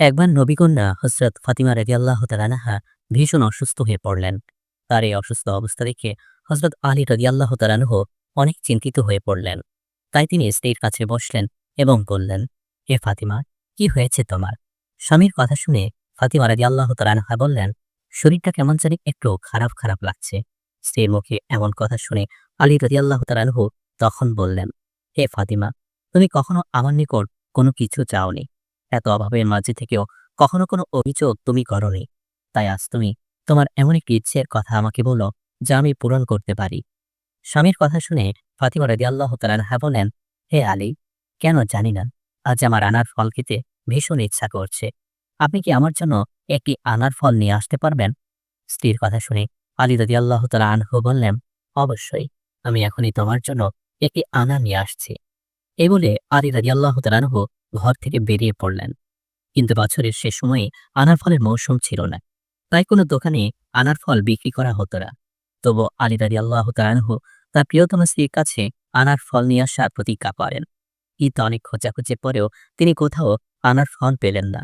একবার নবীকন্যা হজরত ফাতিমা রেদি আল্লাহ তালানাহা ভীষণ অসুস্থ হয়ে পড়লেন। তার এই অসুস্থ অবস্থা দেখে হজরত আলী রদি আল্লাহ তালানহ অনেক চিন্তিত হয়ে পড়লেন। তাই তিনি স্ত্রীর কাছে বসলেন এবং বললেন, এ ফাতিমা, কি হয়েছে তোমার? স্বামীর কথা শুনে ফাতিমা রাজি আল্লাহ তালানহা বললেন, শরীরটা কেমন জানি একটু খারাপ খারাপ লাগছে। স্ত্রীর মুখে এমন কথা শুনে আলী রদি আল্লাহ তালানহ তখন বললেন, হে ফাতিমা, তুমি কখনো আমার নিকট কোনো কিছু চাওনি। এত অভাবের মাঝে থেকেও কখনো কোনো অভিযোগ তুমি করনি। তাই আজ তুমি তোমার এমন একটি ইচ্ছের কথা আমাকে বলো, যা আমি পূরণ করতে পারি। স্বামীর কথা শুনে ফাতিমা রাজি আল্লাহ তালানহা বলেন হে আলী, কেন জানি না, আজ আমার আনার ফল খেতে ভীষণ ইচ্ছা করছে। আপনি কি আমার জন্য একটি আনার ফল নিয়ে আসতে পারবেন? স্ত্রীর কথা শুনে আলী রাজি আল্লাহ তালা আনহু বললেন, অবশ্যই, আমি এখনই তোমার জন্য একটি আনা নিয়ে আসছি। এই বলে আলী রাজি আল্লাহ তালানহু ঘর থেকে বেরিয়ে পড়লেন। কিন্তু বছরের সে সময়ে আনার ফলের মৌসুম ছিল না। তাই কোনো দোকানে আনার ফল বিক্রি করা হতো না। তবু আলী রাজি আল্লাহ তালানহু তার প্রিয়তম স্ত্রীর কাছে আনার ফল নিয়ে আসার প্রতিজ্ঞা করেন। ঈদ অনেক খোঁজাখুঁজে পরেও তিনি কোথাও আনার ফল পেলেন না।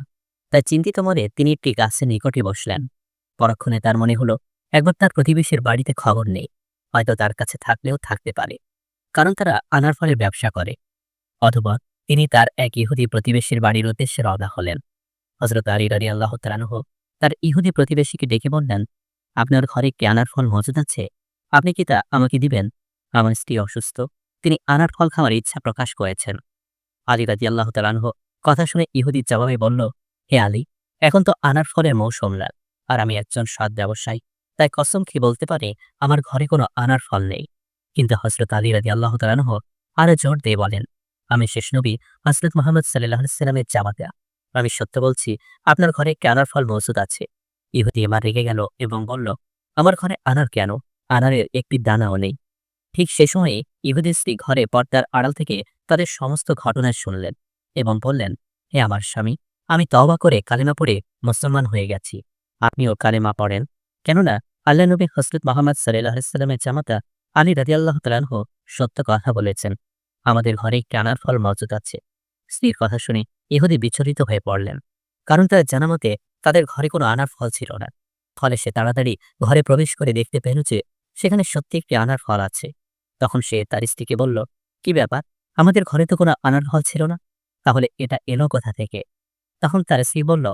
তাই চিন্তিত মনে তিনি একটি গাছের নিকটে বসলেন। পরক্ষণে তার মনে হলো, একবার তার প্রতিবেশীর বাড়িতে খবর নেই। হয়তো তার কাছে থাকলেও থাকতে পারে। কারণ তারা আনার ফলের ব্যবসা করে। অথবা তিনি তার এক ইহুদি প্রতিবেশীর বাড়ির উদ্দেশ্যে রওনা হলেন। হজরত আলী রাজি আল্লাহ তালানহ তার ইহুদি প্রতিবেশীকে ডেকে বললেন, আপনার ঘরে কি আনার ফল মজুদ আছে? আপনি কি তা আমাকে দিবেন? আমার স্ত্রী অসুস্থ। তিনি আনার ফল খাওয়ার ইচ্ছা প্রকাশ করেছেন। আলী রাজি আল্লাহ তালানহ কথা শুনে ইহুদির জবাবে বলল, হে আলী, এখন তো আনার ফলের মৌসুম লাল আর আমি একজন সৎ ব্যবসায়ী। তাই কসম কি বলতে পারে, আমার ঘরে কোনো আনার ফল নেই। কিন্তু হজরত আলী রাজি আল্লাহ তালানহ আরও জোর দিয়ে বলেন আমি শেষ নবী হজরত মোহাম্মদ সাল্লাহ সাল্লামের জামাতা। আমি সত্য বলছি, আপনার ঘরে একটি আনার ফল মজুদ আছে? ইহুদি এবার রেগে গেল এবং বলল, আমার ঘরে আনার কেন? আনারের একটি দানাও নেই। ঠিক সে সময়ে ইহুদি স্ত্রী ঘরে পর্দার আড়াল থেকে তাদের সমস্ত ঘটনা শুনলেন এবং বললেন, হে আমার স্বামী, আমি তওবা করে কালেমা পড়ে মুসলমান হয়ে গেছি। আপনিও কালেমা পড়েন। কেননা আল্লাহ নবী হজরত মোহাম্মদ সাল্লাহ সাল্লামের জামাতা আলী রাজি আল্লাহ তালানহ সত্য কথা বলেছেন। আমাদের ঘরে একটি আনার ফল মজুদ আছে। স্ত্রীর কথা শুনে ইহুদি বিচলিত হয়ে পড়লেন। কারণ তার জানা মতে তাদের ঘরে কোনো আনার ফল ছিল না। ফলে সে তাড়াতাড়ি ঘরে প্রবেশ করে দেখতে পেল যে সেখানে সত্যি একটি আনার ফল আছে। তখন সে তার স্ত্রীকে বলল, কি ব্যাপার? আমাদের ঘরে তো কোনো আনার ফল ছিল না। তাহলে এটা এলো কোথা থেকে? তখন তার স্ত্রী বলল,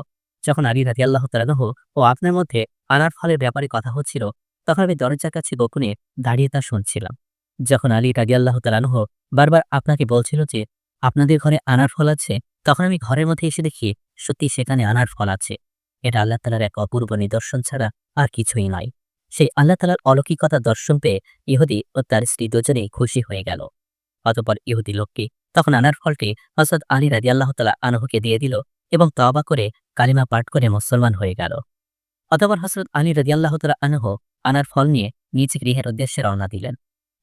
যখন আলী রাজি আল্লাহ তালাহ ও আপনার মধ্যে আনার ফলের ব্যাপারে কথা হচ্ছিল, তখন আমি দরজার কাছে গোপনে দাঁড়িয়ে তা শুনছিলাম। যখন আলী রাজি আল্লাহ তালাহ বারবার আপনাকে বলছিল যে, আপনাদের ঘরে আনার ফল আছে? তখন আমি ঘরের মধ্যে এসে দেখি সত্যি সেখানে আনার ফল আছে। এটা আল্লাহ তালার এক অপূর্ব নিদর্শন ছাড়া আর কিছুই নয়। সেই আল্লাহ তালার অলৌকিকতা দর্শন পেয়ে ইহুদি ও তার স্ত্রী দুজনেই খুশি হয়ে গেল। অতপর ইহুদি লোকটি তখন আনার ফলটি হজরত আলী রাজি আল্লাহ তালা আনহুকে দিয়ে দিল এবং তবা করে কালিমা পাঠ করে মুসলমান হয়ে গেল। অতপর হজরত আলী রাজি আল্লাহ তালা আনহ আনার ফল নিয়ে নিজ গৃহের উদ্দেশ্যে রওনা দিলেন।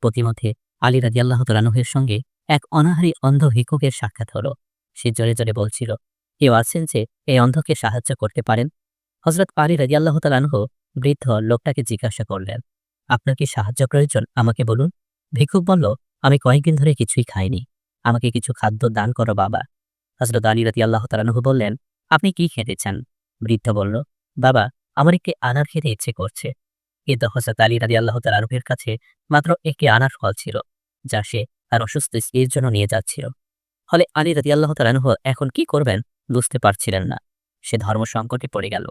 প্রতিমধ্যে আলী রাজি আল্লাহ তালানহের সঙ্গে এক অনাহারী অন্ধ ভিক্ষুকের সাক্ষাৎ হলো। সে জোরে জোরে বলছিল, কেউ আছেন যে এই অন্ধকে সাহায্য করতে পারেন? হজরত আলী রাজি আল্লাহ তালানহ বৃদ্ধ লোকটাকে জিজ্ঞাসা করলেন, আপনার কি সাহায্য প্রয়োজন? আমাকে বলুন। ভিক্ষুক বলল, আমি কয়েকদিন ধরে কিছুই খাইনি। আমাকে কিছু খাদ্য দান করো বাবা। হজরত আলী রাতি আল্লাহ তালানহ বললেন, আপনি কি খেতে চান? বৃদ্ধ বলল, বাবা, আমার একটি আনার খেতে ইচ্ছে করছে। কিন্তু হজরত আলী রাজি আল্লাহ তালানহের কাছে মাত্র একটি আনার ফল ছিল, যা সে তার অসুস্থ স্ত্রীর জন্য নিয়ে যাচ্ছিল। ফলে আলী রাজি আল্লাহ তালানহ এখন কি করবেন বুঝতে পারছিলেন না। সে ধর্ম সংকটে পড়ে গেল,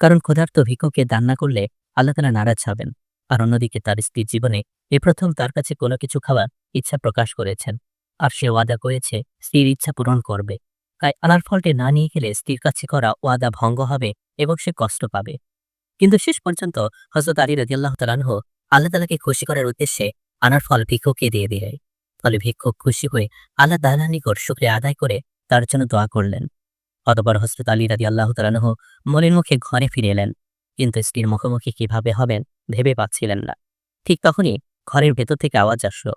কারণ ক্ষুধার্ত ভিক্ষুকে দান না করলে আল্লাহ তালা নারাজ হবেন। আর অন্যদিকে তার স্ত্রীর জীবনে এ প্রথম তার কাছে কোনো কিছু খাওয়ার ইচ্ছা প্রকাশ করেছেন, আর সে ওয়াদা করেছে স্ত্রীর ইচ্ছা পূরণ করবে। তাই আনার ফলটি না নিয়ে গেলে স্ত্রীর কাছে করা ওয়াদা ভঙ্গ হবে এবং সে কষ্ট পাবে। কিন্তু শেষ পর্যন্ত হজরত আলী রাজিয়াল্লাহ তালানহ আল্লাহ তালাকে খুশি করার উদ্দেশ্যে আনার ফল ভিক্ষুককে দিয়ে দিলে ফলে ভিক্ষুক খুশি হয়ে আল্লাহ তাল্লাহ নিকট শুক্রিয়া আদায় করে তার জন্য দোয়া করলেন। অতপর হজরত আলী রাজি আল্লাহ তালানহ মলিন মুখে ঘরে ফিরে এলেন, কিন্তু স্ত্রীর মুখোমুখি কীভাবে হবেন ভেবে পাচ্ছিলেন না। ঠিক তখনই ঘরের ভেতর থেকে আওয়াজ আসলো।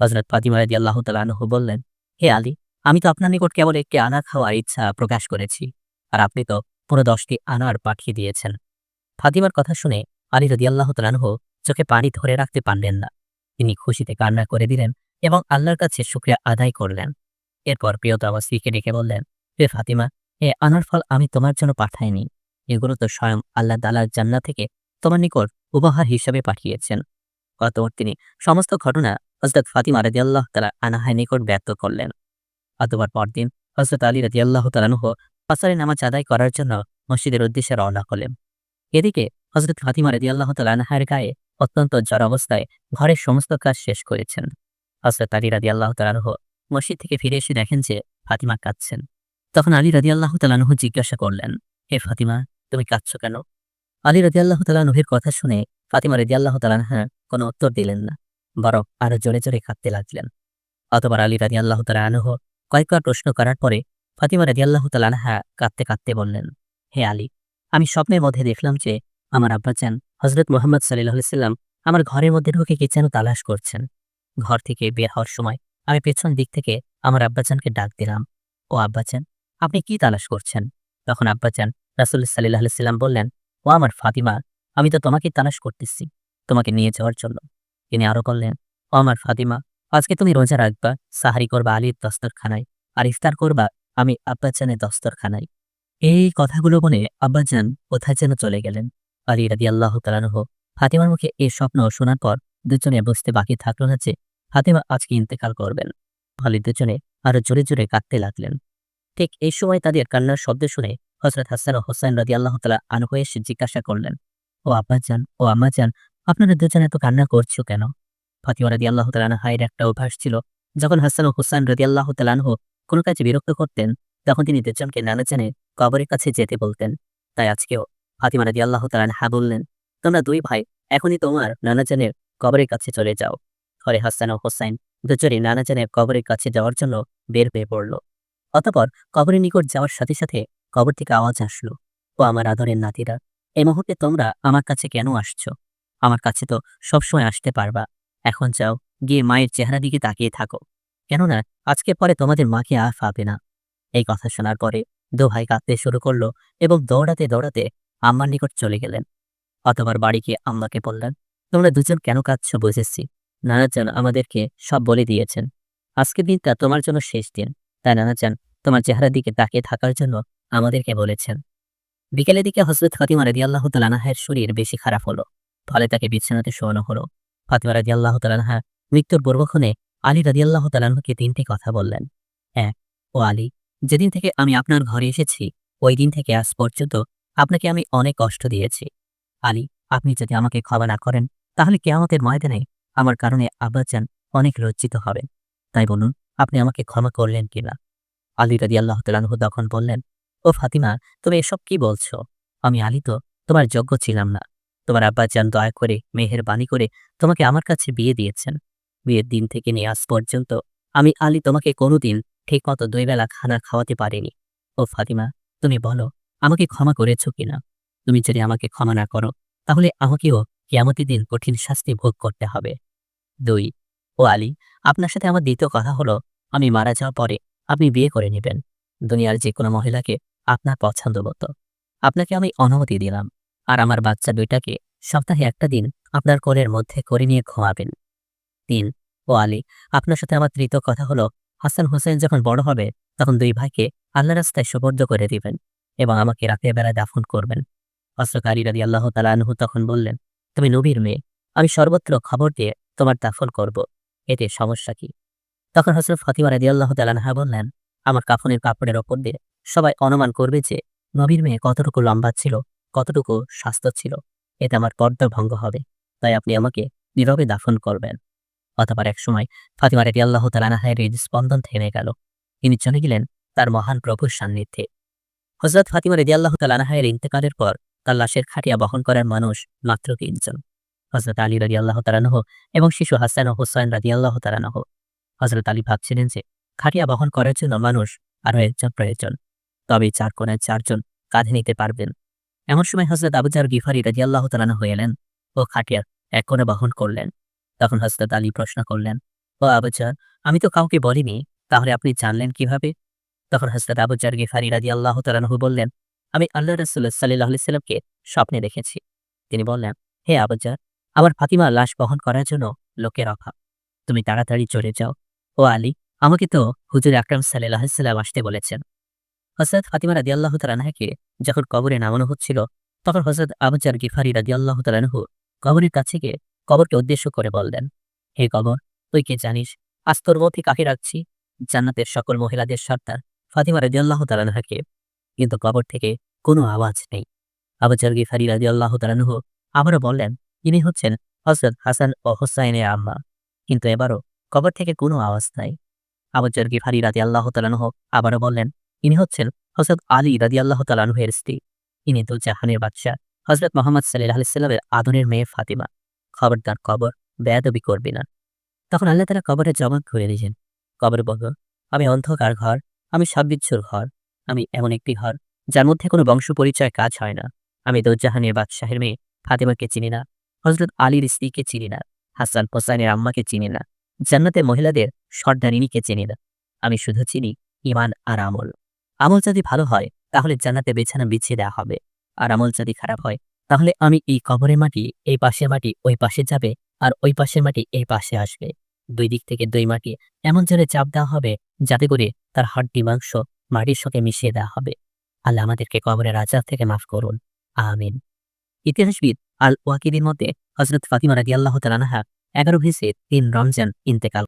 হজরত ফাতিমা রাজি আল্লাহ তালানহু বললেন, হে আলী, আমি তো আপনার নিকট কেবল একটি আনা খাওয়ার ইচ্ছা প্রকাশ করেছি, আর আপনি তো পুরো দশটি আনার পাঠিয়ে দিয়েছেন। ফাতিমার কথা শুনে আলী রদি আল্লাহ তালানহ চোখে পানি ধরে রাখতে পারলেন না। তিনি খুশিতে কান্না করে দিলেন এবং আল্লাহর কাছে শুক্রিয়া আদায় করলেন। এরপর প্রিয়তমা স্ত্রীকে ডেকে বললেন, হে ফাতিমা, এ আনার ফল আমি তোমার জন্য পাঠাইনি। এগুলো তো স্বয়ং আল্লাহ দালার জান্না থেকে তোমার নিকট উপহার হিসাবে পাঠিয়েছেন। অতঃপর তিনি সমস্ত ঘটনা হজরত ফাতিমা রাজি আল্লাহ তালা আনাহায় নিকট ব্যক্ত করলেন। অতবার পরদিন হজরত আলী রাজি আল্লাহ তালানুহ ফসরে নামাজ আদায় করার জন্য মসজিদের উদ্দেশ্যে রওনা করলেন এদিকে হজরত ফাতিমা রাজি আল্লাহ তালানহার গায়ে অত্যন্ত জ্বর অবস্থায় ঘরের সমস্ত কাজ শেষ করেছেন। হজরত আলী রাজি আল্লাহ তালানুহ মসজিদ থেকে ফিরে এসে দেখেন যে ফাতিমা কাঁদছেন। তখন আলী রাজি আল্লাহ তালানুহ জিজ্ঞাসা করলেন, হে ফাতিমা, তুমি কাঁদছ কেন? আলী রাজি আল্লাহ তালানুহের কথা শুনে ফাতিমা রাজি আল্লাহ তালানহা কোনো উত্তর দিলেন না, বরং আরও জোরে জোরে কাঁদতে লাগলেন। অতবার আলী রাজি আল্লাহ তালানহ কয়েকবার প্রশ্ন করার পরে ফাতিমা রাজি আল্লাহ তালানহা কাঁদতে কাঁদতে বললেন, হে আলী আমি স্বপ্নের মধ্যে দেখলাম যে আমার আব্বাজান হজরত মোহাম্মদ সাল্লাম আমার ঘরের মধ্যে ঢুকে কি যেন তালাশ করছেন। ঘর থেকে বের হওয়ার সময় আমি পেছন দিক থেকে আমার আব্বাজানকে ডাক দিলাম। ও আব্বাজান আপনি কি তালাশ করছেন? তখন আব্বাজান রাসুল সাল্লাম বললেন, ও আমার ফাতিমা, আমি তো তোমাকেই তালাশ করতেছি, তোমাকে নিয়ে যাওয়ার জন্য। তিনি আরও বললেন, ও আমার ফাতিমা, আজকে তুমি রোজা রাখবা, সাহারি করবা আলীর দস্তরখানায়, আর ইফতার করবা আমি আব্বাজানের দস্তরখানায়। এই কথাগুলো বলে আব্বাজান কোথায় যেন চলে গেলেন। আলী রাদি আল্লাহ তালানহ ফাতিমার মুখে এই স্বপ্ন শোনার পর দুজনে বুঝতে বাকি থাকল না যে ফাতিমা আজকে ইন্তেকাল করবেন। আলী দুজনে আরও জোরে জোরে কাঁদতে লাগলেন। ঠিক এই সময় তাদের কান্নার শব্দ শুনে হজরত হাসান ও হোসাইন রাদি আল্লাহ তালা আনহু এসে জিজ্ঞাসা করলেন, ও আব্বাজান, ও আম্মাজান, আপনারা দুজন এত কান্না করছ কেন? ফাতিমা রাদি আল্লাহ তালানহায়ের একটা অভ্যাস ছিল, যখন হাসান ও হোসাইন রাদি আল্লাহ তালানহ কোনো কাজে বিরক্ত করতেন, তখন তিনি দুজনকে নানা জানে কবরের কাছে যেতে বলতেন। তাই আজকেও ফাতিমা রাদি আল্লাহ তালানহা বললেন, তোমরা দুই ভাই, এখনই তোমার নানাজানের কবরের কাছে চলে যাও। ঘরে হাসান ও হোসাইন দুজনই নানাজানের কবরের কাছে যাওয়ার জন্য বের হয়ে পড়ল। অতপর কবরের নিকট যাওয়ার সাথে সাথে কবর থেকে আওয়াজ আসলো, ও আমার আদরের নাতিরা এই মুহূর্তে তোমরা আমার কাছে কেন আসছো? আমার কাছে তো সবসময় আসতে পারবা। এখন যাও, গিয়ে মায়ের চেহারা দিকে তাকিয়ে থাকো। কেননা আজকে পরে তোমাদের মাকে আর পাবে না। এই কথা শোনার পরে দু ভাই কাঁদতে শুরু করল এবং দৌড়াতে দৌড়াতে আম্মার নিকট চলে গেলেন। অতবার বাড়ি আম্মাকে বললেন, তোমরা দুজন কেন কাঁদছ বুঝেছি। নানাজান আমাদেরকে সব বলে দিয়েছেন। আজকের দিনটা তোমার জন্য শেষ দিন। তাই নানাজান, তোমার চেহারার দিকে তাকিয়ে থাকার জন্য আমাদেরকে বলেছেন। বিকেলের দিকে হজরত ফাতিমা রাদি আল্লাহ তালানাহের শরীর বেশি খারাপ হলো। ফলে তাকে বিছানাতে শোয়ানো হলো। ফাতিমা রাদি আল্লাহ তালানহা মৃত্যুর পূর্বক্ষণে আলী রাদি আল্লাহ তালানহকে তিনটি কথা বললেন। এক, ও আলী যেদিন থেকে আমি আপনার ঘরে এসেছি, ওই দিন থেকে আজ পর্যন্ত আপনাকে আমি অনেক কষ্ট দিয়েছি। আলী, আপনি যদি আমাকে ক্ষমা না করেন, তাহলে কেয়ামতের ময়দানে আমার কারণে আব্বাজান অনেক লজ্জিত হবেন। তাই বলুন, আপনি আমাকে ক্ষমা করলেন কিনা? আলী রাদি আল্লাহ তালানহু তখন বললেন, ও ফাতিমা, তুমি এসব কি বলছো? আমি আলী তো, তোমার যোগ্য ছিলাম না। তোমার আব্বাজান দয়া করে মেহের বাণী করে তোমাকে আমার কাছে বিয়ে দিয়েছেন। বিয়ের দিন থেকে নিয়ে আজ পর্যন্ত আমি আলী তোমাকে কোনোদিন ঠিকমতো দুই বেলা খানা খাওয়াতে পারিনি। ও ফাতিমা, তুমি বলো, আমাকে ক্ষমা করেছ কিনা? তুমি যদি আমাকে ক্ষমা না করো, তাহলে আমাকেও কেয়ামতি দিন কঠিন শাস্তি ভোগ করতে হবে। দুই, ও আলী, আপনার সাথে আমার দ্বিতীয় কথা হলো, আমি মারা যাওয়ার পরে আপনি বিয়ে করে নেবেন। দুনিয়ার যে কোনো মহিলাকে আপনার পছন্দ মতো। আপনাকে আমি অনুমতি দিলাম, আর আমার বাচ্চা দুইটাকে সপ্তাহে একটা দিন আপনার কোলের মধ্যে করে নিয়ে ঘুমাবেন। তিন, ও আলী, আপনার সাথে আমার তৃতীয় কথা হলো হাসান হোসেন যখন বড় হবে, তখন দুই ভাইকে আল্লাহ রাস্তায় সুবর্দ করে দিবেন এবং আমাকে রাতের বেলায় দাফন করবেন। অস্ত্রকারী রাদি আল্লাহ তালানহু তখন বললেন, তুমি নবীর মেয়ে, আমি সর্বত্র খবর দিয়ে তোমার দাফন করব, এতে সমস্যা কি? তখন হজরত ফাতিমা রাদি আল্লাহ তালানহা বললেন, আমার কাফনের কাপড়ের ওপর দিয়ে সবাই অনুমান করবে যে নবীর মেয়ে কতটুকু লম্বা ছিল, কতটুকু স্বাস্থ্য ছিল, এতে আমার পর্দা ভঙ্গ হবে, তাই আপনি আমাকে নীরবে দাফন করবেন। অতবার এক সময় ফাতিমা রেডি আল্লাহ তালানাহের হৃদস্পন্দন থেমে গেল। তিনি চলে গেলেন তার মহান প্রভুর সান্নিধ্যে। হজরত ফাতিমা রেডি আল্লাহ তালানাহের ইন্তেকালের পর তার লাশের খাটিয়া বহন করার মানুষ মাত্র তিনজন। হজরত আলী রাজি আল্লাহ তালানহ এবং শিশু হাসান ও হুসাইন রাজি আল্লাহ তালানহ হজরত আলী ভাবছিলেন যে খাটিয়া বহন করার জন্য মানুষ আরও একজন প্রয়োজন। তবে চার কোনায় চারজন কাঁধে নিতে পারবেন। এমন সময় হজরত আবুজার গিফারি রাজি আল্লাহ তালানা হয়ে এলেন ও খাটিয়ার এক কোণে বহন করলেন। তখন হজরত আলী প্রশ্ন করলেন, ও আবুজার, আমি তো কাউকে বলিনি, তাহলে আপনি জানলেন কীভাবে? তখন হজরত আবুজার গিফারি রাজি আল্লাহ তালানহু বললেন, আমি আল্লাহ রসুল্লাহ সাল্লাহ সাল্লামকে স্বপ্নে দেখেছি। তিনি বললেন, হে আবুজার, আমার ফাতিমা লাশ বহন করার জন্য লোকের অভাব। তুমি তাড়াতাড়ি চলে যাও। ও আলী, আমাকে তো হুজুর আকরাম সাল্লাহ সাল্লাম আসতে বলেছেন। হজরত ফাতিমা রাদি আল্লাহ তালানহাকে যখন কবরে নামানো হচ্ছিল, তখন হজরত আবজার গিফারি রাদি আল্লাহ তালানহু কবরের কাছে গিয়ে কবরকে উদ্দেশ্য করে বললেন, হে কবর, তুই কে জানিস, আজ তোর মধ্যে কাকে রাখছি? জান্নাতের সকল মহিলাদের সর্দার ফাতিমা রাদি আল্লাহ তালানহাকে কিন্তু কবর থেকে কোনো আওয়াজ নেই। আবজার গিফারি রাদি আল্লাহ তালানহু আবারও বললেন, ইনি হচ্ছেন হজরত হাসান ও হোসাইনের আম্মা। কিন্তু এবারও কবর থেকে কোনো আওয়াজ নাই। আবজার গিফারি রাদি আল্লাহ তালানহ আবারও বললেন, ইনি হচ্ছেন হজরত আলী রাদি আল্লাহ তালানহের স্ত্রী। ইনি তো জাহানের বাদশাহ হজরত মোহাম্মদ সাল্লাহ আলিয়াল্লামের আদনের মেয়ে ফাতিমা। খবরদার কবর, বেয়াদবি করবি না। তখন আল্লাহ তালা কবরের জবাব করে দিয়েছেন কবর বলল, আমি অন্ধকার ঘর, আমি সাববিচ্ছুর ঘর, আমি এমন একটি ঘর, যার মধ্যে কোনো বংশ পরিচয় কাজ হয় না। আমি দৌজাহানের বাদশাহের মেয়ে ফাতেমাকে চিনি না হজরত আলীর স্ত্রীকে চিনি না, হাসান হোসাইনের আম্মাকে চিনি না, জান্নাতের মহিলাদের সর্দারিনীকে চিনি না। আমি শুধু চিনি ইমান আর আমল। আমল যদি ভালো হয়, তাহলে জান্নাতে বিছানা বিছিয়ে দেওয়া হবে। আর আমল যদি খারাপ হয় তাহলে আমি এই কবরের মাটি, এই পাশের মাটি, ওই পাশে যাবে আর ওই পাশের মাটি এই পাশে আসবে। দুই দিক থেকে দুই মাটি এমন জোরে চাপ দেওয়া হবে যাতে করে তার হাড্ডি মাংস মাটির সঙ্গে মিশিয়ে দেওয়া হবে। আল্লাহ আমাদেরকে কবরের আজাব থেকে মাফ করুন। আমিন। ইতিহাসবিদ আল ওয়াকিদের মধ্যে হজরত ফাতিমা রাদি আল্লাহ তালানাহা এগারো ভেসে তিন রমজান ইন্তেকাল